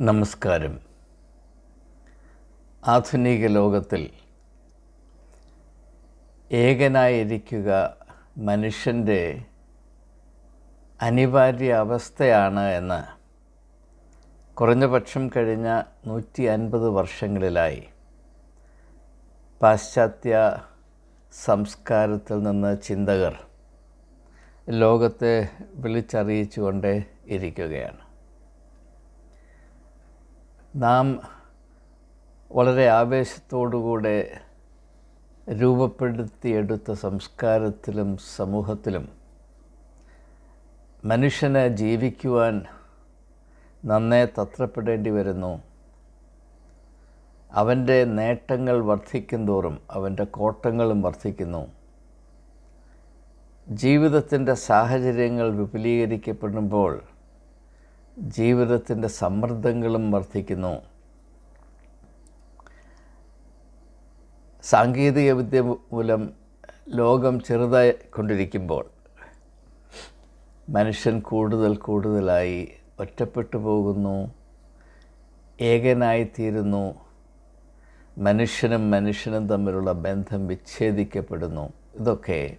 നമസ്കാരം. ആധുനിക ലോകത്തിൽ ഏകനായിരിക്കുക മനുഷ്യന്റെ അനിവാര്യ അവസ്ഥയാണ് എന്ന് കുറഞ്ഞ പക്ഷം കഴിഞ്ഞ നൂറ്റി അൻപത് വർഷങ്ങളിലായി പാശ്ചാത്യ സംസ്കാരത്തിൽ നിന്ന് ചിന്തകർ ലോകത്തെ വിളിച്ചറിയിച്ചുകൊണ്ടേ ഇരിക്കുകയാണ്. നാം വളരെ ആവേശത്തോടുകൂടെ രൂപപ്പെടുത്തിയെടുത്ത സംസ്കാരത്തിലും സമൂഹത്തിലും മനുഷ്യന് ജീവിക്കുവാൻ നന്നേ തത്രപ്പെടേണ്ടി വരുന്നു. അവന്റെ നേട്ടങ്ങൾ വർദ്ധിക്കും തോറും അവന്റെ കോട്ടങ്ങളും വർദ്ധിക്കുന്നു ജീവിതത്തിന്റെ സാഹചര്യങ്ങൾ വിപുലീകരിക്കപ്പെടുമ്പോൾ ജീവിതത്തിന്റെ സമ്മർദ്ദങ്ങളും വർദ്ധിക്കുന്നു. സാങ്കേതിക വിദ്യ മൂലം ലോകം ചെറുതായി കൊണ്ടിരിക്കുമ്പോൾ മനുഷ്യൻ കൂടുതൽ കൂടുതലായി ഒറ്റപ്പെട്ടു പോകുന്നു ഏകനായിത്തീരുന്നു മനുഷ്യനും മനുഷ്യനും തമ്മിലുള്ള ബന്ധം വിച്ഛേദിക്കപ്പെടുന്നു. ഇതൊക്കെ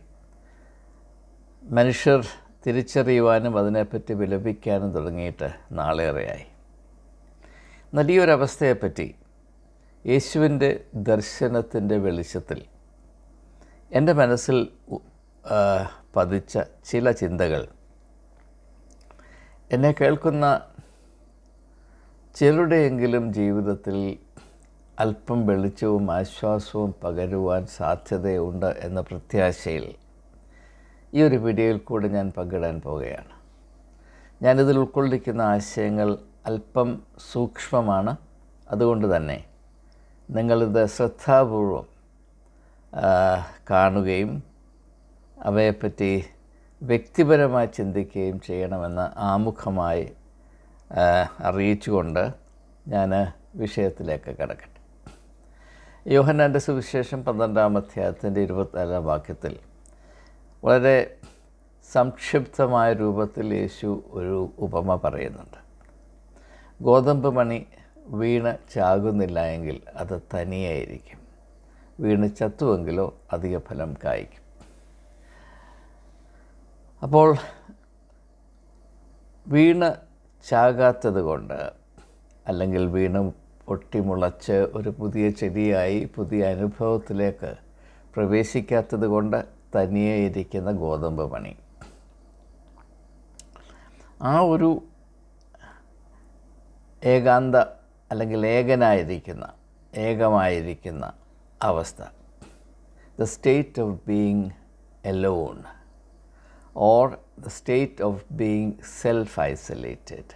മനുഷ്യർ തിരിച്ചറിയുവാനും അതിനെപ്പറ്റി വിലപിക്കാനും തുടങ്ങിയിട്ട് നാളേറെയായി. എന്നാൽ ഈ ഒരവസ്ഥയെപ്പറ്റി യേശുവിന്റെ ദർശനത്തിന്റെ വെളിച്ചത്തിൽ എന്റെ മനസ്സിൽ പതിച്ച ചില ചിന്തകൾ. എന്നെ കേൾക്കുന്ന ചിലരുടെയെങ്കിലും ജീവിതത്തിൽ അല്പം വെളിച്ചവും ആശ്വാസവും പകരുവാൻ സാധ്യതയുണ്ട് എന്ന പ്രത്യാശയിൽ ഈ ഒരു വീഡിയോയിൽ കൂടെ ഞാൻ പങ്കിടാൻ പോവുകയാണ്. ഞാനിതിൽ ഉൾക്കൊള്ളിക്കുന്ന ആശയങ്ങൾ അല്പം സൂക്ഷ്മമാണ്. അതുകൊണ്ട് തന്നെ നിങ്ങളിത് ശ്രദ്ധാപൂർവം കാണുകയും അവയെപ്പറ്റി വ്യക്തിപരമായി ചിന്തിക്കുകയും ചെയ്യണമെന്ന് ആമുഖമായി അറിയിച്ചുകൊണ്ട് ഞാൻ വിഷയത്തിലേക്ക് കിടക്കട്ടെ. യോഹന്നാന്റെ സുവിശേഷം പന്ത്രണ്ടാം അധ്യായത്തിന്റെ ഇരുപത്തിനാലാം വാക്യത്തിൽ വളരെ സംക്ഷിപ്തമായ രൂപത്തിൽ യേശു ഒരു ഉപമ പറയുന്നുണ്ട്. ഗോതമ്പ് മണി വീണ് ചാകുന്നില്ല എങ്കിൽ അത് തനിയായിരിക്കും. വീണ് ചത്തുവെങ്കിലോ അധിക ഫലം കായ്ക്കും. അപ്പോൾ വീണ് ചാകാത്തത് കൊണ്ട് അല്ലെങ്കിൽ വീണ് പൊട്ടിമുളച്ച് ഒരു പുതിയ ചെടിയായി പുതിയ അനുഭവത്തിലേക്ക് പ്രവേശിക്കാത്തത് കൊണ്ട് തനിയെ ഇരിക്കുന്ന ഗോതമ്പ് പണി. ആ ഒരു ഏകാന്ത അല്ലെങ്കിൽ ഏകനായിരിക്കുന്ന ഏകമായിരിക്കുന്ന അവസ്ഥ. The state of being alone or the state of being self isolated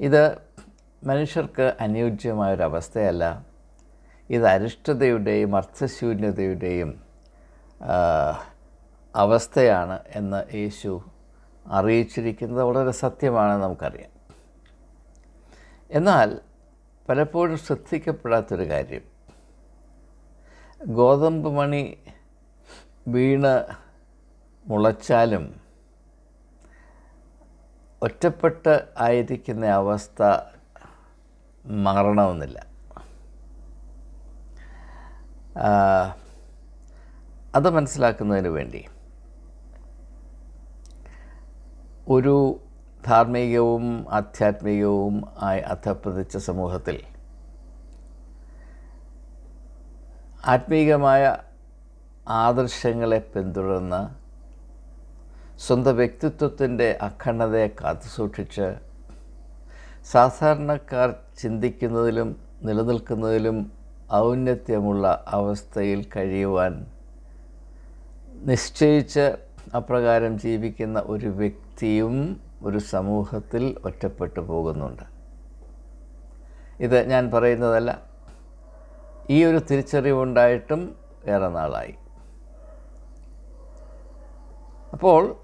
ഇത് മനുഷ്യർക്ക് അനുയോജ്യമായൊരവസ്ഥയല്ല. ഇത് അരിഷ്ടതയുടെയും അർത്ഥശൂന്യതയുടെയും അവസ്ഥയാണ് എന്ന് യേശു അറിയിച്ചിരിക്കുന്നത് വളരെ സത്യമാണ് നമുക്കറിയാം. എന്നാൽ പലപ്പോഴും ശ്രദ്ധിക്കപ്പെടാത്തൊരു കാര്യം. ഗോതമ്പ് മണി വീണ് മുളച്ചാലും ഒറ്റപ്പെട്ട് ആയിരിക്കുന്ന അവസ്ഥ മാറണമെന്നില്ല. അത് മനസ്സിലാക്കുന്നതിന് വേണ്ടി. ഒരു ധാർമ്മികവും ആധ്യാത്മികവും ആയി അധപ്പതിച്ച സമൂഹത്തിൽ ആത്മീകമായ ആദർശങ്ങളെ പിന്തുടർന്ന് സ്വന്തം വ്യക്തിത്വത്തിന്റെ അഖണ്ഡതയെ കാത്തുസൂക്ഷിച്ച് സാധാരണക്കാർ ചിന്തിക്കുന്നതിലും നിലനിൽക്കുന്നതിലും ഔന്നത്യമുള്ള അവസ്ഥയിൽ കഴിയുവാൻ നിശ്ചയിച്ച് അപ്രകാരം ജീവിക്കുന്ന ഒരു വ്യക്തിയും ഒരു സമൂഹത്തിൽ ഒറ്റപ്പെട്ടു പോകുന്നുണ്ട്. ഇത് ഞാൻ പറയുന്നതല്ല. ഈ ഒരു തിരിച്ചറിവുണ്ടായിട്ടും ഏറെ നാളായി. അപ്പോൾ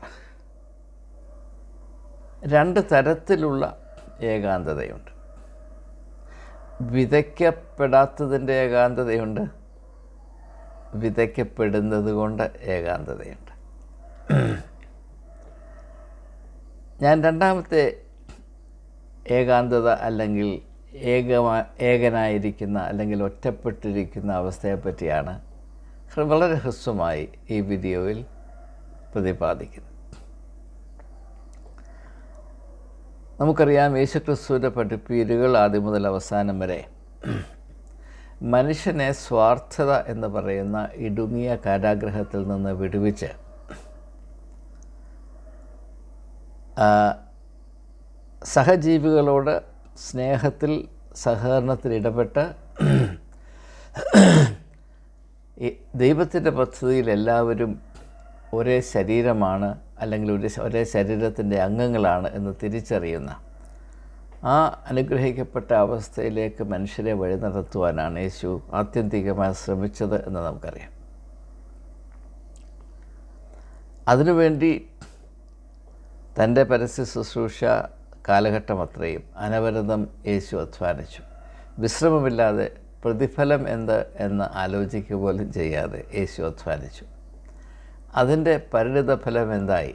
രണ്ട് തരത്തിലുള്ള ഏകാന്തതയുണ്ട്. വിതയ്ക്കപ്പെടാത്തതിന്റെ ഏകാന്തതയുണ്ട് വിതയ്ക്കപ്പെടുന്നത് കൊണ്ട് ഏകാന്തതയുണ്ട്. ഞാൻ രണ്ടാമത്തെ ഏകാന്തത അല്ലെങ്കിൽ ഏകമാ ഏകനായിരിക്കുന്ന അല്ലെങ്കിൽ ഒറ്റപ്പെട്ടിരിക്കുന്ന അവസ്ഥയെപ്പറ്റിയാണ് വളരെ ഹ്രസ്വമായി ഈ വീഡിയോയിൽ പ്രതിപാദിക്കുന്നത്. നമുക്കറിയാം യേശുക്രിസ്തുവിന്റെ പഠിപ്പീരുകൾ ആദ്യം മുതൽ അവസാനം വരെ മനുഷ്യനെ സ്വാർത്ഥത എന്ന് പറയുന്ന ഇടുങ്ങിയ കാരാഗ്രഹത്തിൽ നിന്ന് വിടുവിച്ച് സഹജീവികളോട് സ്നേഹത്തിൽ സഹകരണത്തിൽ ഇടപെട്ട് ദൈവത്തിന്റെ പദ്ധതിയിൽ എല്ലാവരും ഒരേ ശരീരമാണ് അല്ലെങ്കിൽ ഒരു ഒരേ ശരീരത്തിന്റെ അംഗങ്ങളാണ് എന്ന് തിരിച്ചറിയുന്ന ആ അനുഗ്രഹിക്കപ്പെട്ട അവസ്ഥയിലേക്ക് മനുഷ്യരെ വഴി നടത്തുവാനാണ് യേശു ആത്യന്തികമായി ശ്രമിച്ചത് എന്ന് നമുക്കറിയാം. അതിനുവേണ്ടി തന്റെ പരസ്യ ശുശ്രൂഷ കാലഘട്ടം അത്രയും അനവരതം യേശു അധ്വാനിച്ചു. വിശ്രമമില്ലാതെ പ്രതിഫലം എന്ത് എന്ന് ആലോചിക്കുക പോലും ചെയ്യാതെ യേശു അധ്വാനിച്ചു. അതിന്റെ പരിണിത ഫലം എന്തായി?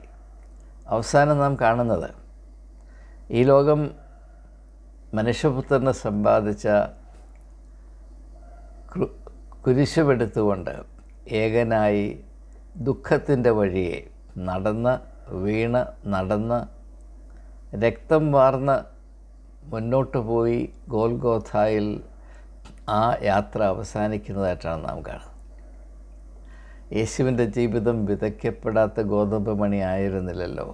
അവസാനം നാം കാണുന്നത് ഈ ലോകം മനുഷ്യപുത്രന് സമ്പാദിച്ച കുരിശുമെടുത്തുകൊണ്ട് ഏകനായി ദുഃഖത്തിന്റെ വഴിയെ നടന്ന് വീണ് നടന്ന് രക്തം വാർന്ന് മുന്നോട്ട് പോയി ഗോൽഗോഥായിൽ ആ യാത്ര അവസാനിക്കുന്നതായിട്ടാണ് നാം കാണുന്നത്. യേശുവിന്റെ ജീവിതം വിതയ്ക്കപ്പെടാത്ത ഗോതമ്പ് മണി ആയിരുന്നില്ലല്ലോ.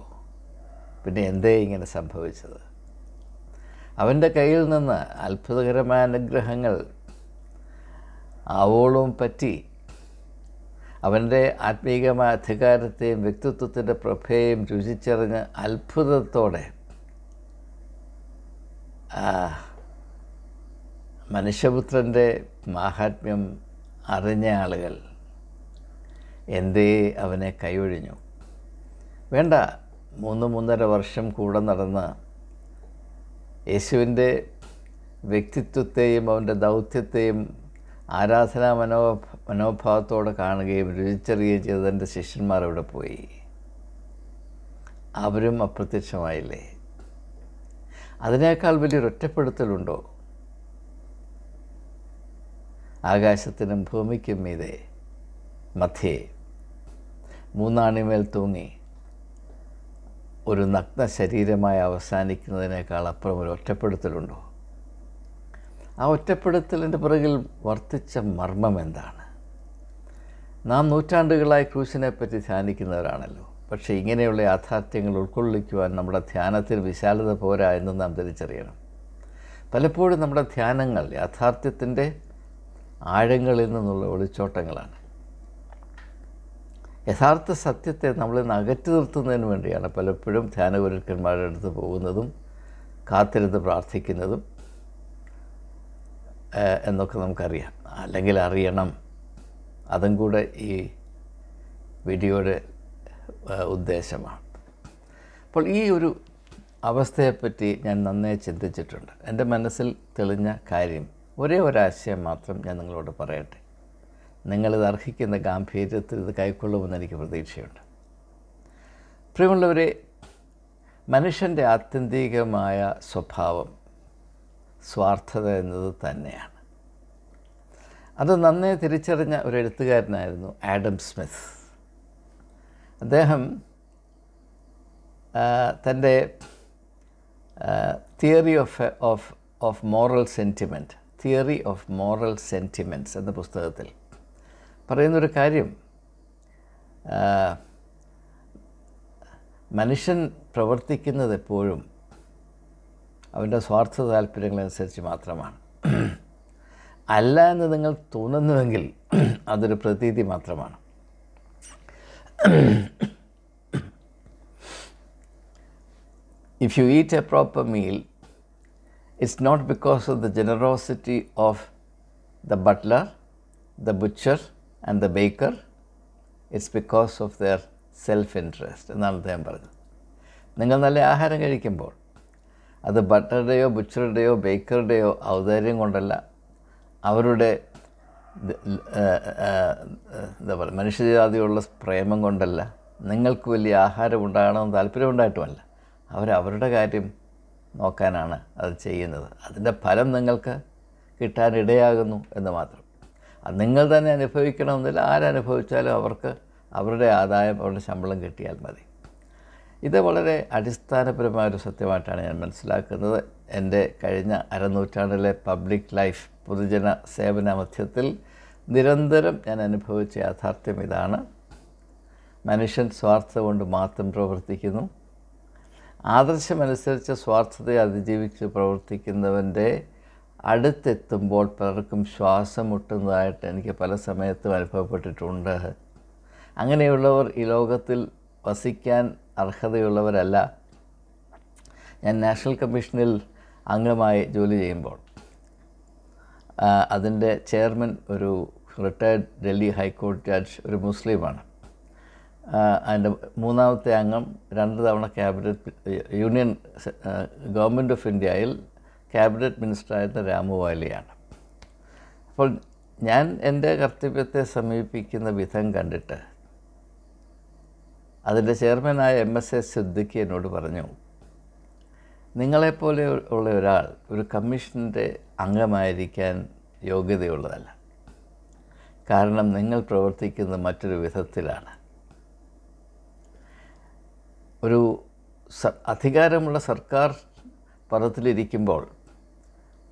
പിന്നെ എന്തേ ഇങ്ങനെ സംഭവിച്ചത്? അവന്റെ കയ്യിൽ നിന്ന് അത്ഭുതകരമായ അനുഗ്രഹങ്ങൾ ആവോളവും പറ്റി. അവന്റെ ആത്മീകമായ അധികാരത്തെയും വ്യക്തിത്വത്തിന്റെ പ്രഭയെയും രുചിച്ചറിഞ്ഞ് അത്ഭുതത്തോടെ മനുഷ്യപുത്രന്റെ മാഹാത്മ്യം അറിഞ്ഞ ആളുകൾ എന്തേ അവനെ കൈയൊഴിഞ്ഞു. വേണ്ട മൂന്ന് മൂന്നര വർഷം കൂടെ നടന്ന് യേശുവിന്റെ വ്യക്തിത്വത്തെയും അവന്റെ ദൗത്യത്തെയും ആരാധനാ മനോ മനോഭാവത്തോടെ കാണുകയും രുചിച്ചറിയുകയും ചെയ്തതിന്റെ ശിഷ്യന്മാർ അവിടെ പോയി. അവരും അപ്രത്യക്ഷമായില്ലേ? അതിനേക്കാൾ വലിയൊരു ഒറ്റപ്പെടുത്തലുണ്ടോ ആകാശത്തിനും ഭൂമിക്കും മീതെ മധ്യേ മൂന്നാണിമേൽ തൂങ്ങി. ഒരു നഗ്ന ശരീരമായി അവസാനിക്കുന്നതിനേക്കാൾ അപ്പുറം ഒരു ഒറ്റപ്പെടുത്തലുണ്ടോ? ആ ഒറ്റപ്പെടുത്തലിന്റെ പിറകിൽ വർദ്ധിച്ച മർമ്മം എന്താണ്? നാം നൂറ്റാണ്ടുകളായി ക്രൂശിനെ പറ്റി ധ്യാനിക്കുന്നവരാണല്ലോ. പക്ഷേ ഇങ്ങനെയുള്ള യാഥാർത്ഥ്യങ്ങൾ ഉൾക്കൊള്ളിക്കുവാൻ നമ്മുടെ ധ്യാനത്തിൽ വിശാലത പോരാ എന്ന് നാം തിരിച്ചറിയണം. പലപ്പോഴും നമ്മുടെ ധ്യാനങ്ങൾ യാഥാർത്ഥ്യത്തിന്റെ ആഴങ്ങളിൽ നിന്നുള്ള ഒളിച്ചോട്ടങ്ങളാണ്. യഥാർത്ഥ സത്യത്തെ നമ്മളെ നിന്ന് അകറ്റി നിർത്തുന്നതിന് വേണ്ടിയാണ് പലപ്പോഴും ധ്യാനഗുരുക്കന്മാരുടെ അടുത്ത് പോകുന്നതും കാത്തിരുന്ന് പ്രാർത്ഥിക്കുന്നതും എന്നൊക്കെ നമുക്കറിയാം. അല്ലെങ്കിൽ അറിയണം. അതും കൂടെ ഈ വീഡിയോയുടെ ഉദ്ദേശമാണ്. അപ്പോൾ ഈ ഒരു അവസ്ഥയെപ്പറ്റി ഞാൻ നന്നായി ചിന്തിച്ചിട്ടുണ്ട്. എന്റെ മനസ്സിൽ തെളിഞ്ഞ കാര്യം ഒരേ ഒരാശയം മാത്രം ഞാൻ നിങ്ങളോട് പറയട്ടെ. നിങ്ങളിത് അർഹിക്കുന്ന ഗാംഭീര്യത്തിൽ ഇത് കൈക്കൊള്ളുമെന്ന് എനിക്ക് പ്രതീക്ഷയുണ്ട്. പ്രിയമുള്ളവരെ മനുഷ്യന്റെ ആത്യന്തികമായ സ്വഭാവം സ്വാർത്ഥത എന്നത് തന്നെയാണ്. അത് നന്നേ തിരിച്ചറിഞ്ഞ ഒരു എഴുത്തുകാരനായിരുന്നു ആഡം സ്മിത്ത്. അദ്ദേഹം തന്റെ theory of of of moral sentiment theory of moral sentiments എന്ന പുസ്തകത്തിൽ പറയുന്നൊരു കാര്യം മനുഷ്യൻ പ്രവർത്തിക്കുന്നത് എപ്പോഴും അവന്റെ സ്വാർത്ഥ താല്പര്യങ്ങളനുസരിച്ച് മാത്രമാണ്. അല്ല എന്ന് നിങ്ങൾ തോന്നുന്നുവെങ്കിൽ അതൊരു പ്രതീതി മാത്രമാണ്. If you eat a proper meal it's not because of the generosity of the butler the butcher, and the baker it's because of their self interest എന്നാണ് അദ്ദേഹം പറഞ്ഞത്. നിങ്ങൾ നല്ല ആഹാരം കഴിക്കുമ്പോൾ അത് ബട്ടറുടെയോ ബുച്ചറുടെയോ ബേക്കറുടെയോ ഔദാര്യം കൊണ്ടല്ല അവരുടെ എന്താ പറയുക മനുഷ്യജാതിയുള്ള പ്രേമം കൊണ്ടല്ല നിങ്ങൾക്ക് വലിയ ആഹാരം ഉണ്ടാകണമെന്ന് താല്പര്യമുണ്ടായിട്ടുമല്ല. അവർ അവരുടെ കാര്യം നോക്കാനാണ് അത് ചെയ്യുന്നത്. അതിന്റെ ഫലം നിങ്ങൾക്ക് കിട്ടാനിടയാകുന്നു എന്ന് മാത്രം. നിങ്ങൾ തന്നെ അനുഭവിക്കണമെന്നില്ല. ആരനുഭവിച്ചാലും അവർക്ക് അവരുടെ ആദായം അവരുടെ ശമ്പളം കിട്ടിയാൽ മതി. ഇത് വളരെ അടിസ്ഥാനപരമായ ഒരു സത്യമായിട്ടാണ് ഞാൻ മനസ്സിലാക്കുന്നത്. എന്റെ കഴിഞ്ഞ അരനൂറ്റാണ്ടിലെ പബ്ലിക് ലൈഫ് പൊതുജന സേവന മധ്യത്തിൽ നിരന്തരം ഞാൻ അനുഭവിച്ച യാഥാർത്ഥ്യം ഇതാണ്. മനുഷ്യൻ സ്വാർത്ഥത കൊണ്ട് മാത്രം പ്രവർത്തിക്കുന്നു. ആദർശമനുസരിച്ച് സ്വാർത്ഥതയെ അതിജീവിച്ച് പ്രവർത്തിക്കുന്നവന്റെ അടുത്തെത്തുമ്പോൾ പലർക്കും ശ്വാസം മുട്ടുന്നതായിട്ട് എനിക്ക് പല സമയത്തും അനുഭവപ്പെട്ടിട്ടുണ്ട്. അങ്ങനെയുള്ളവർ ഈ ലോകത്തിൽ വസിക്കാൻ അർഹതയുള്ളവരല്ല. ഞാൻ നാഷണൽ കമ്മീഷനിൽ അംഗമായി ജോലി ചെയ്യുമ്പോൾ അതിന്റെ ചെയർമാൻ ഒരു റിട്ടയർഡ് ഡൽഹി ഹൈക്കോടതി ജഡ്ജ് ഒരു മുസ്ലിമാണ്. അതിന്റെ മൂന്നാമത്തെ അംഗം രണ്ട് തവണ ക്യാബിനറ്റ് യൂണിയൻ ഗവൺമെന്റ് ഓഫ് ഇന്ത്യയിൽ ക്യാബിനറ്റ് മിനിസ്റ്ററായിരുന്ന രാമുവാലിയാണ് അപ്പോൾ ഞാൻ എന്റെ കർത്തവ്യത്തെ സമീപിക്കുന്ന വിധം കണ്ടിട്ട് അതിന്റെ ചെയർമാനായ എം എസ് എസ് സിദ്ദിഖി എന്നോട് പറഞ്ഞു നിങ്ങളെപ്പോലെ ഉള്ള ഒരാൾ ഒരു കമ്മീഷന്റെ അംഗമായിരിക്കാൻ യോഗ്യതയുള്ളതല്ല. കാരണം നിങ്ങൾ പ്രവർത്തിക്കുന്ന മറ്റൊരു വിധത്തിലാണ്. ഒരു അധികാരമുള്ള സർക്കാർ പദത്തിലിരിക്കുമ്പോൾ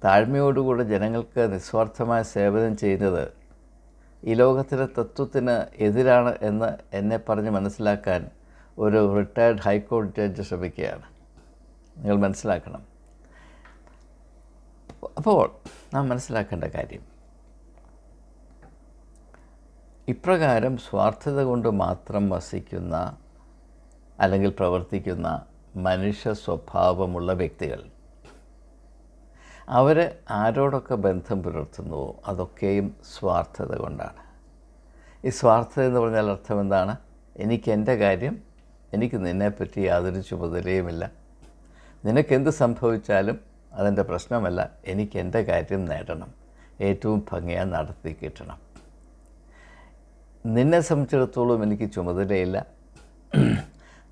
താഴ്മയോടുകൂടി ജനങ്ങൾക്ക് നിസ്വാർത്ഥമായ സേവനം ചെയ്യുന്നത് ഈ ലോകത്തിലെ തത്വത്തിന് എതിരാണ് എന്ന് എന്നെ പറഞ്ഞ് മനസ്സിലാക്കാൻ ഒരു റിട്ടയർഡ് ഹൈക്കോടതി ജഡ്ജ് ശ്രമിക്കുകയാണ്. നിങ്ങൾ മനസ്സിലാക്കണം. അപ്പോൾ നാം മനസ്സിലാക്കേണ്ട കാര്യം. ഇപ്രകാരം സ്വാർത്ഥത കൊണ്ട് മാത്രം വസിക്കുന്ന അല്ലെങ്കിൽ പ്രവർത്തിക്കുന്ന മനുഷ്യ സ്വഭാവമുള്ള വ്യക്തികൾ അവർ ആരോടൊക്കെ ബന്ധം പുലർത്തുന്നുവോ അതൊക്കെയും സ്വാർത്ഥത കൊണ്ടാണ്. ഈ സ്വാർത്ഥത എന്ന് പറഞ്ഞാൽ അർത്ഥം എന്താണ്? എനിക്ക് എന്റെ കാര്യം എനിക്ക് നിന്നെപ്പറ്റി യാതൊരു ചുമതലയുമില്ല. നിനക്കെന്ത് സംഭവിച്ചാലും അതെന്റെ പ്രശ്നമല്ല. എനിക്ക് എന്റെ കാര്യം നേടണം. ഏറ്റവും ഭംഗിയായി നടത്തി കിട്ടണം. നിന്നെ സംബന്ധിച്ചിടത്തോളം എനിക്ക് ചുമതലയില്ല.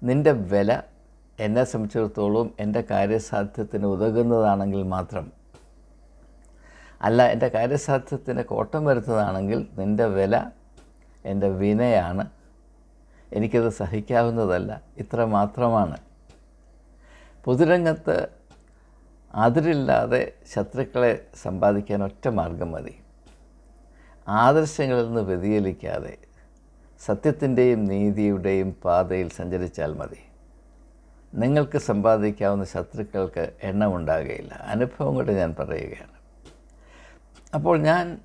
നിന്റെ വില എന്നെ സംബന്ധിച്ചിടത്തോളം എന്റെ കാര്യസാധ്യത്തിന് ഉതകുന്നതാണെങ്കിൽ മാത്രം അല്ല എന്റെ കാര്യസാധ്യത്തിന് കോട്ടം വരുന്നതാണെങ്കിൽ നിന്റെ വില എന്റെ വിനയാണ്. എനിക്കത് സഹിക്കാവുന്നതല്ല ഇത്ര മാത്രമാണ്. പൊതുരംഗത്ത് അതിരില്ലാതെ ശത്രുക്കളെ സമ്പാദിക്കാൻ ഒറ്റ മാർഗം മതി. ആദർശങ്ങളിൽ നിന്ന് വ്യതിചലിക്കാതെ സത്യത്തിന്റെയും നീതിയുടെയും പാതയിൽ സഞ്ചരിച്ചാൽ മതി. നിങ്ങൾക്ക് സമ്പാദിക്കാവുന്ന ശത്രുക്കൾക്ക് എണ്ണമുണ്ടാകുകയില്ല അനുഭവം കൊണ്ട് ഞാൻ പറയുകയാണ്. അപ്പോൾ ഞാൻ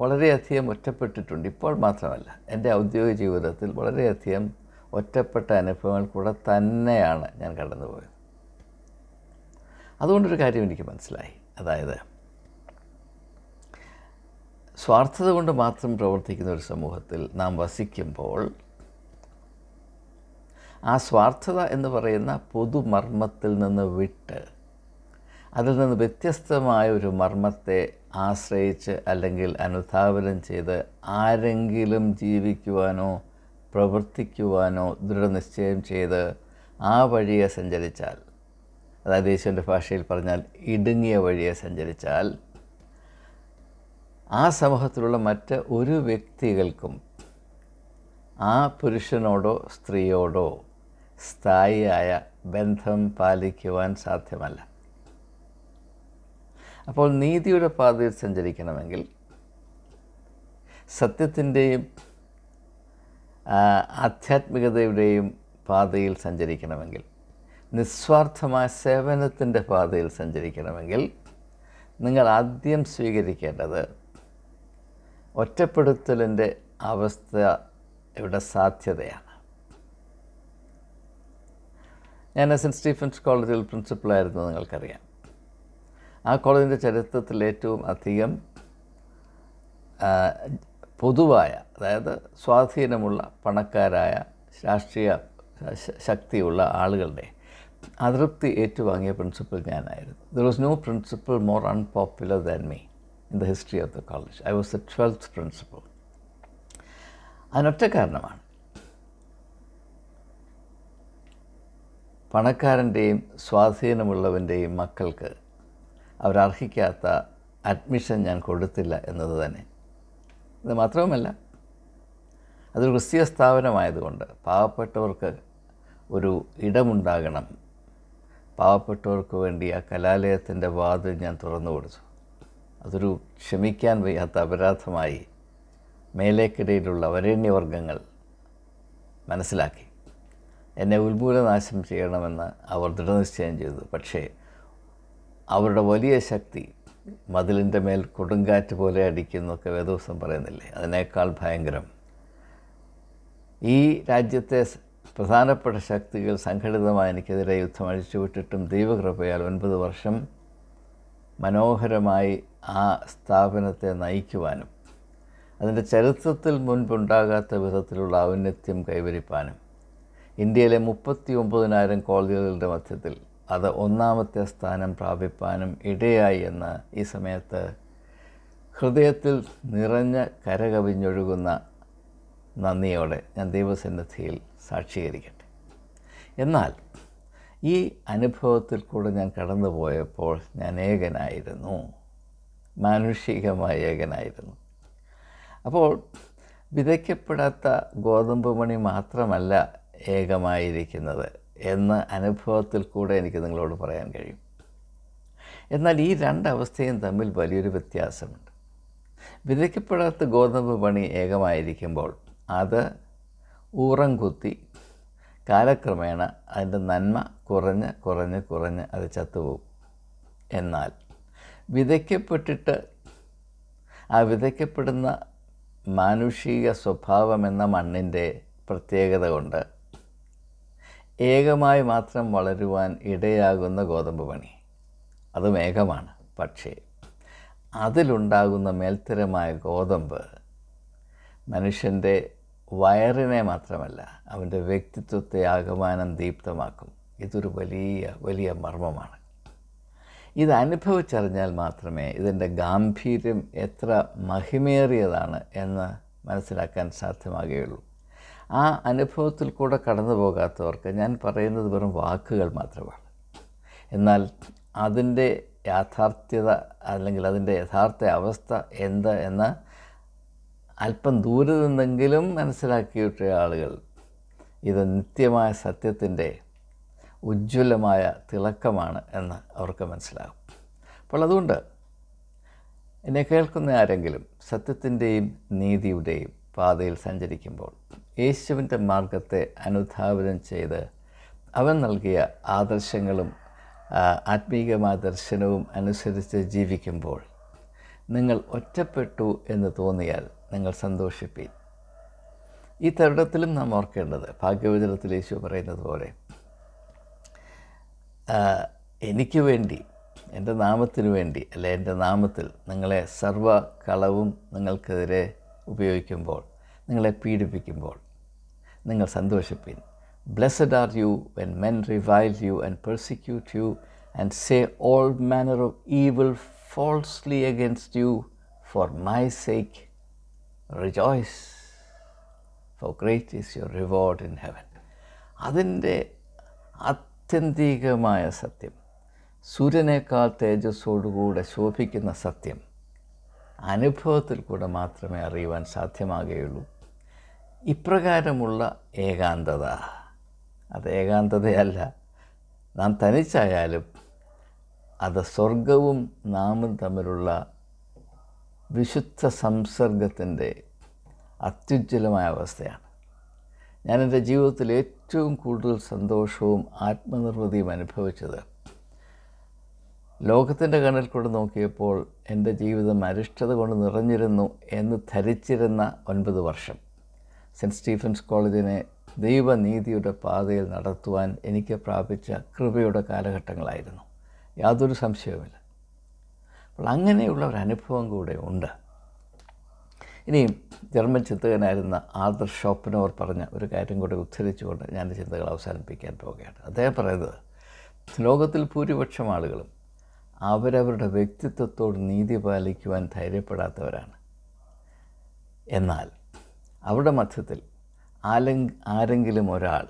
വളരെയധികം ഒറ്റപ്പെട്ടിട്ടുണ്ട്. ഇപ്പോൾ മാത്രമല്ല എന്റെ ഔദ്യോഗിക ജീവിതത്തിൽ വളരെയധികം ഒറ്റപ്പെട്ട അനുഭവങ്ങൾ കൂടെ തന്നെയാണ് ഞാൻ കടന്നുപോയത്. അതുകൊണ്ടൊരു കാര്യം എനിക്ക് മനസ്സിലായി. അതായത് സ്വാർത്ഥത കൊണ്ട് മാത്രം പ്രവർത്തിക്കുന്ന ഒരു സമൂഹത്തിൽ നാം വസിക്കുമ്പോൾ ആ സ്വാർത്ഥത എന്ന് പറയുന്ന പൊതുമർമ്മത്തിൽ നിന്ന് വിട്ട് അതിൽ നിന്ന് വ്യത്യസ്തമായ ഒരു മർമ്മത്തെ ആശ്രയിച്ച് അല്ലെങ്കിൽ അനുധാവനം ചെയ്ത് ആരെങ്കിലും ജീവിക്കുവാനോ പ്രവർത്തിക്കുവാനോ ദൃഢനിശ്ചയം ചെയ്ത് ആ വഴിയെ സഞ്ചരിച്ചാൽ അതായത് യേശുവിന്റെ ഭാഷയിൽ പറഞ്ഞാൽ ഇടുങ്ങിയ വഴിയെ സഞ്ചരിച്ചാൽ ആ സമൂഹത്തിലുള്ള മറ്റ് ഒരു വ്യക്തികൾക്കും ആ പുരുഷനോടോ സ്ത്രീയോടോ സ്ഥായിയായ ബന്ധം പാലിക്കുവാൻ സാധ്യമല്ല. അപ്പോൾ നീതിയുടെ പാതയിൽ സഞ്ചരിക്കണമെങ്കിൽ സത്യത്തിന്റെയും ആധ്യാത്മികതയുടെയും പാതയിൽ സഞ്ചരിക്കണമെങ്കിൽ നിസ്വാർത്ഥമായ സേവനത്തിന്റെ പാതയിൽ സഞ്ചരിക്കണമെങ്കിൽ നിങ്ങൾ ആദ്യം സ്വീകരിക്കേണ്ടത് ഒറ്റപ്പെടുത്തലിന്റെ ഇവിടെ സാധ്യതയാണ്. ഞാൻ സെന്റ് സ്റ്റീഫൻസ് കോളേജിൽ പ്രിൻസിപ്പളായിരുന്നു നിങ്ങൾക്കറിയാം. ആ കോളേജിന്റെ ചരിത്രത്തിൽ ഏറ്റവും അധികം പൊതുവായ അതായത് സ്വാധീനമുള്ള പണക്കാരായ രാഷ്ട്രീയ ശക്തിയുള്ള ആളുകളുടെ അതൃപ്തി ഏറ്റുവാങ്ങിയ പ്രിൻസിപ്പൽ ഞാനായിരുന്നു. There was no principal more unpopular than me in the history of the college I was the twelfth principal അതിനൊറ്റ കാരണമാണ്. പണക്കാരന്റെയും സ്വാധീനമുള്ളവന്റെയും മക്കൾക്ക് അവരർഹിക്കാത്ത അഡ്മിഷൻ ഞാൻ കൊടുത്തില്ല എന്നത് തന്നെ. ഇത് മാത്രവുമല്ല അതൊരു ക്രിസ്തീയ സ്ഥാപനമായതുകൊണ്ട് പാവപ്പെട്ടവർക്ക് ഒരു ഇടമുണ്ടാകണം. പാവപ്പെട്ടവർക്ക് വേണ്ടി ആ കലാലയത്തിന്റെ വാതിൽ ഞാൻ തുറന്നു കൊടുത്തു. അതൊരു ക്ഷമിക്കാൻ വയ്യാത്ത അപരാധമായി മേലേക്കിടയിലുള്ള വരേണ്യവർഗങ്ങൾ മനസ്സിലാക്കി. എന്നെ ഉത്മൂലനാശം ചെയ്യണമെന്ന് അവർ ദൃഢനിശ്ചയം ചെയ്തു. പക്ഷേ അവരുടെ വലിയ ശക്തി മതിലിന്റെ മേൽ കൊടുങ്കാറ്റ് പോലെ അടിക്കുന്നൊക്കെ വേദോസം പറയുന്നില്ലേ? അതിനേക്കാൾ ഭയങ്കരം. ഈ രാജ്യത്തെ പ്രധാനപ്പെട്ട ശക്തികൾ സംഘടിതമായി എനിക്കെതിരെ യുദ്ധം അഴിച്ചുവിട്ടിട്ടും ദൈവകൃപയാൽ ഒൻപത് വർഷം മനോഹരമായി ആ സ്ഥാപനത്തെ നയിക്കുവാനും അതിന്റെ ചരിത്രത്തിൽ മുൻപുണ്ടാകാത്ത വിധത്തിലുള്ള ഔന്നത്യം കൈവരിപ്പാനും ഇന്ത്യയിലെ മുപ്പത്തി ഒമ്പതിനായിരം കോളേജുകളുടെ മധ്യത്തിൽ അത് ഒന്നാമത്തെ സ്ഥാനം പ്രാപിപ്പാനും ഇടയായി എന്ന് ഈ സമയത്ത് ഹൃദയത്തിൽ നിറഞ്ഞ കരകവിഞ്ഞൊഴുകുന്ന നന്ദിയോടെ ഞാൻ ദൈവസന്നിധിയിൽ സാക്ഷീകരിക്കട്ടെ. എന്നാൽ ഈ അനുഭവത്തിൽ കൂടെ ഞാൻ കടന്നുപോയപ്പോൾ ഞാൻ ഏകനായിരുന്നു. മാനുഷികമായ ഏകനായിരുന്നു. അപ്പോൾ വിതയ്ക്കപ്പെടാത്ത ഗോതമ്പ് മണി മാത്രമല്ല ഏകമായിരിക്കുന്നത്. എന്ന അനുഭവത്തിൽ കൂടെ എനിക്ക് നിങ്ങളോട് പറയാൻ കഴിയും. എന്നാൽ ഈ രണ്ടവസ്ഥയും തമ്മിൽ വലിയൊരു വ്യത്യാസമുണ്ട്. വിതയ്ക്കപ്പെടാത്ത ഗോതമ്പ് പണി ഏകമായിരിക്കുമ്പോൾ അത് ഊറം കുത്തി കാലക്രമേണ അതിന്റെ നന്മ കുറഞ്ഞ് കുറഞ്ഞ് കുറഞ്ഞ് അത് ചത്തുപോകും. എന്നാൽ വിതയ്ക്കപ്പെട്ടിട്ട് ആ വിതയ്ക്കപ്പെടുന്ന മാനുഷിക സ്വഭാവം എന്ന മണ്ണിന്റെ പ്രത്യേകത കൊണ്ട് ഏകമായി മാത്രം വളരുവാൻ ഇടയാകുന്ന ഗോതമ്പ് പണി. അതും ഏകമാണ്. പക്ഷേ അതിലുണ്ടാകുന്ന മേൽത്തരമായ ഗോതമ്പ് മനുഷ്യന്റെ വയറിനെ മാത്രമല്ല അവന്റെ വ്യക്തിത്വത്തെ ആകമാനം ദീപ്തമാക്കും. ഇതൊരു വലിയ വലിയ മർമ്മമാണ്. ഇത് മാത്രമേ ഇതിന്റെ ഗാംഭീര്യം എത്ര മഹിമേറിയതാണ് എന്ന് മനസ്സിലാക്കാൻ സാധ്യമാകുകയുള്ളൂ. ആ അനുഭവത്തിൽ കൂടെ കടന്നു പോകാത്തവർക്ക് ഞാൻ പറയുന്നത് വെറും വാക്കുകൾ മാത്രമാണ്. എന്നാൽ അതിന്റെ യാഥാർത്ഥ്യത അല്ലെങ്കിൽ അതിന്റെ യഥാർത്ഥ അവസ്ഥ എന്ത് എന്ന് അല്പം ദൂരെ നിന്നെങ്കിലും മനസ്സിലാക്കിയിട്ട ആളുകൾ ഇത് നിത്യമായ സത്യത്തിന്റെ ഉജ്ജ്വലമായ തിളക്കമാണ് എന്ന് അവർക്ക് മനസ്സിലാകും. അപ്പോൾ അതുകൊണ്ട് എന്നെ കേൾക്കുന്ന ആരെങ്കിലും സത്യത്തിന്റെയും നീതിയുടെയും പാതയിൽ സഞ്ചരിക്കുമ്പോൾ യേശുവിന്റെ മാർഗത്തെ അനുധാപനം ചെയ്ത് അവൻ നൽകിയ ആദർശങ്ങളും ആത്മീകമായ ദർശനവും അനുസരിച്ച് ജീവിക്കുമ്പോൾ നിങ്ങൾ ഒറ്റപ്പെട്ടു എന്ന് തോന്നിയാൽ നിങ്ങൾ സന്തോഷിപ്പീൻ. ഈ തരുണത്തിലും നാം ഓർക്കേണ്ടത് ഭാഗ്യവചനത്തിൽ യേശു പറയുന്നത് പോലെ എനിക്ക് വേണ്ടി എന്റെ നാമത്തിനു വേണ്ടി അല്ലെ എന്റെ നാമത്തിൽ നിങ്ങളെ സർവ കളവും നിങ്ങൾക്കെതിരെ ഉപയോഗിക്കുമ്പോൾ നിങ്ങളെ പീഡിപ്പിക്കുമ്പോൾ നിങ്ങൾ സന്തോഷിപ്പീൻ. Blessed are you when men revile you and persecute you and say all manner of evil falsely against you for my sake rejoice for great is your reward in heaven അതിന്റെ ആത്യന്തികമായ സത്യം സൂര്യനേക്കാൾ തേജസ്സോടുകൂടെ ശോഭിക്കുന്ന സത്യം അനുഭവത്തിൽ കൂടെ മാത്രമേ അറിയുവാൻ സാധ്യമാകുകയുള്ളൂ. ഇപ്രകാരമുള്ള ഏകാന്തത. അത് ഏകാന്തതയല്ല. നാം തനിച്ചായാലും അത് സ്വർഗവും നാമും തമ്മിലുള്ള വിശുദ്ധ സംസർഗത്തിന്റെ അത്യുജ്വലമായ അവസ്ഥയാണ്. ഞാൻ എന്റെ ജീവിതത്തിൽ ഏറ്റവും കൂടുതൽ സന്തോഷവും ആത്മനിർവൃതിയും അനുഭവിച്ചത് ലോകത്തിന്റെ കണ്ണിൽ കൂടെ നോക്കിയപ്പോൾ എന്റെ ജീവിതം അരിഷ്ടത കൊണ്ട് നിറഞ്ഞിരുന്നു എന്ന് ധരിച്ചിരുന്ന ഒൻപത് വർഷം. സെന്റ് സ്റ്റീഫൻസ് കോളേജിനെ ദൈവനീതിയുടെ പാതയിൽ നടത്തുവാൻ എനിക്ക് പ്രാപിച്ച കൃപയുടെ കാലഘട്ടങ്ങളായിരുന്നു. യാതൊരു സംശയവുമില്ല. അപ്പോൾ അങ്ങനെയുള്ള ഒരു അനുഭവം കൂടെ ഉണ്ട്. ഇനിയും ജർമ്മൻ ചിന്തകനായിരുന്ന ആദർ ഷോപ്പനോർ പറഞ്ഞ ഒരു കാര്യം കൂടെ ഉദ്ധരിച്ചുകൊണ്ട് ഞാൻ ചിന്തകൾ അവസാനിപ്പിക്കാൻ പോവുകയാണ് അദ്ദേഹം പറയുന്നത് ലോകത്തിൽ ഭൂരിപക്ഷം ആളുകളും അവരവരുടെ വ്യക്തിത്വത്തോട് നീതി പാലിക്കുവാൻ ധൈര്യപ്പെടാത്തവരാണ്. എന്നാൽ അവരുടെ മധ്യത്തിൽ ആരെങ്കിലും ഒരാൾ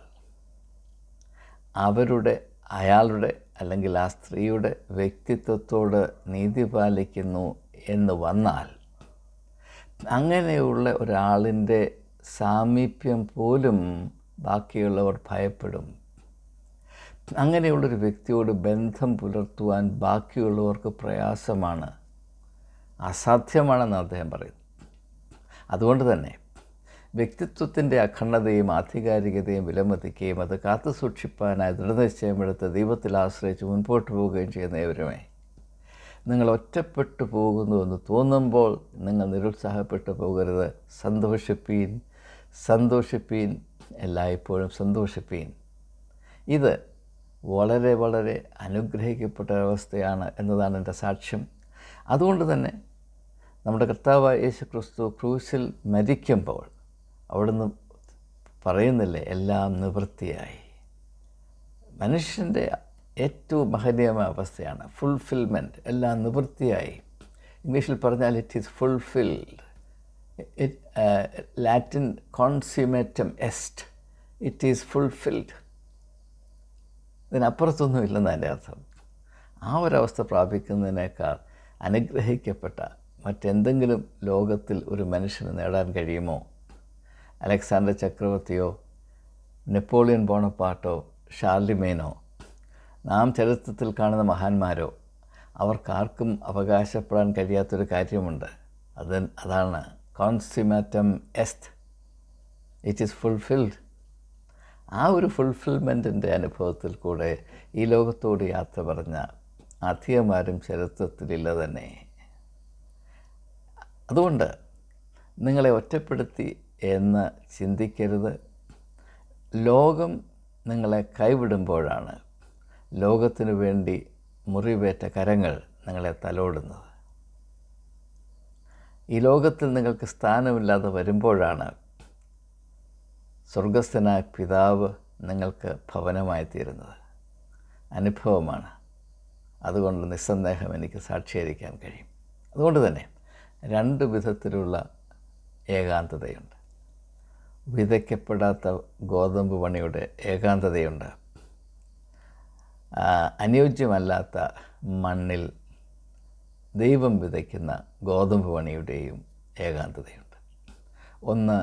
അവരുടെ അയാളുടെ അല്ലെങ്കിൽ ആ സ്ത്രീയുടെ വ്യക്തിത്വത്തോട് നീതി പാലിക്കുന്നു എന്ന് വന്നാൽ അങ്ങനെയുള്ള ഒരാളിന്റെ സാമീപ്യം പോലും ബാക്കിയുള്ളവർ ഭയപ്പെടും. അങ്ങനെയുള്ളൊരു വ്യക്തിയോട് ബന്ധം പുലർത്തുവാൻ ബാക്കിയുള്ളവർക്ക് പ്രയാസമാണ്. അസാധ്യമാണെന്ന് അദ്ദേഹം പറയുന്നു. അതുകൊണ്ട് തന്നെ വ്യക്തിത്വത്തിന്റെ അഖണ്ഡതയും ആധികാരികതയും വിലമതിക്കുകയും അത് കാത്തു സൂക്ഷിപ്പാനായി ദൃഢനിശ്ചയമെടുത്ത് ദൈവത്തിൽ ആശ്രയിച്ച് മുൻപോട്ട് പോവുകയും ചെയ്യുന്ന ഏവരുമേ. നിങ്ങൾ ഒറ്റപ്പെട്ടു പോകുന്നുവെന്ന് തോന്നുമ്പോൾ നിങ്ങൾ നിരുത്സാഹപ്പെട്ടു പോകരുത്. സന്തോഷിപ്പീൻ സന്തോഷിപ്പീൻ എല്ലായ്പ്പോഴും സന്തോഷിപ്പീൻ. ഇത് വളരെ വളരെ അനുഗ്രഹിക്കപ്പെട്ട അവസ്ഥയാണ് എന്നതാണ് എന്റെ സാക്ഷ്യം. അതുകൊണ്ട് തന്നെ നമ്മുടെ കർത്താവായ യേശു ക്രിസ്തു ക്രൂശിൽ മരിക്കുമ്പോൾ അവിടുന്ന് പറയുന്നില്ലേ എല്ലാം നിവൃത്തിയായി. മനുഷ്യന്റെ ഏറ്റവും മഹനീയമായ അവസ്ഥയാണ് ഫുൾഫിൽമെന്റ് എല്ലാം നിവൃത്തിയായി. ഇംഗ്ലീഷിൽ പറഞ്ഞാൽ it is fulfilled it Latin കോൺസ്യൂമേറ്റം എസ്റ്റ് ഇറ്റ് ഈസ് ഫുൾഫിൽഡ് ഇതിനപ്പുറത്തൊന്നും ഇല്ലെന്ന് എന്റെ അർത്ഥം. ആ ഒരവസ്ഥ പ്രാപിക്കുന്നതിനേക്കാൾ അനുഗ്രഹിക്കപ്പെട്ട മറ്റെന്തെങ്കിലും ലോകത്തിൽ ഒരു മനുഷ്യന് നേടാൻ കഴിയുമോ? അലക്സാണ്ടർ ചക്രവർത്തിയോ നെപ്പോളിയൻ ബോണപ്പാട്ടോ ഷാർലിമേനോ നാം ചരിത്രത്തിൽ കാണുന്ന മഹാന്മാരോ അവർക്കാർക്കും അവകാശപ്പെടാൻ കഴിയാത്തൊരു കാര്യമുണ്ട്. അത് അതാണ്. കോൺസിമാറ്റം എസ്ത്. ഇറ്റ് ഈസ് ഫുൾഫിൽഡ് ആ ഒരു ഫുൾഫിൽമെന്റിന്റെ അനുഭവത്തിൽ കൂടെ ഈ ലോകത്തോട് യാത്ര പറഞ്ഞ അധികമാരും ചരിത്രത്തിലില്ല തന്നെ. അതുകൊണ്ട് നിങ്ങളെ ഒറ്റപ്പെടുത്തി എന്ന് ചിന്തിക്കരുത്. ലോകം നിങ്ങളെ കൈവിടുമ്പോഴാണ് ലോകത്തിനു വേണ്ടി മുറിവേറ്റ കരങ്ങൾ നിങ്ങളെ തലോടുന്നത്. ഈ ലോകത്തിൽ നിങ്ങൾക്ക് സ്ഥാനമില്ലാതെ വരുമ്പോഴാണ് സ്വർഗസ്ഥനായ പിതാവ് നിങ്ങൾക്ക് ഭവനമായി തീരുന്നത്. അനുഭവമാണ്. അതുകൊണ്ട് നിസ്സന്ദേഹം എനിക്ക് സാക്ഷീകരിക്കാൻ കഴിയും. അതുകൊണ്ട് തന്നെ രണ്ട് വിധത്തിലുള്ള ഏകാന്തതയുണ്ട്. വിതയ്ക്കപ്പെടാത്ത ഗോതമ്പ് പണിയുടെ ഏകാന്തതയുണ്ട്. അനുയോജ്യമല്ലാത്ത മണ്ണിൽ ദൈവം വിതയ്ക്കുന്ന ഗോതമ്പ് പണിയുടെയും ഏകാന്തതയുണ്ട്. ഒന്ന്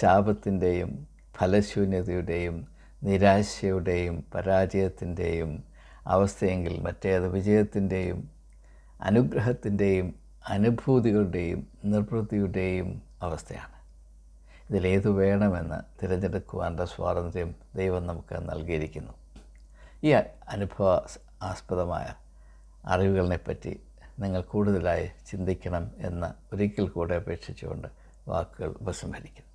ശാപത്തിന്റെയും ഫലശൂന്യതയുടെയും നിരാശയുടെയും പരാജയത്തിന്റെയും അവസ്ഥയെങ്കിൽ മറ്റേത് വിജയത്തിന്റെയും അനുഗ്രഹത്തിന്റെയും അനുഭൂതികളുടെയും നിർവൃത്തിയുടെയും അവസ്ഥയാണ്. ഇതിലേതു വേണമെന്ന് തിരഞ്ഞെടുക്കുവാനുള്ള സ്വാതന്ത്ര്യം ദൈവം നമുക്ക് നൽകിയിരിക്കുന്നു. ഈ അനുഭവ ആസ്പദമായ അറിവുകളിനെപ്പറ്റി നിങ്ങൾ കൂടുതലായി ചിന്തിക്കണം എന്ന് ഒരിക്കൽ കൂടെ അപേക്ഷിച്ചുകൊണ്ട് വാക്കുകൾ ഉപസംഹരിക്കുന്നു.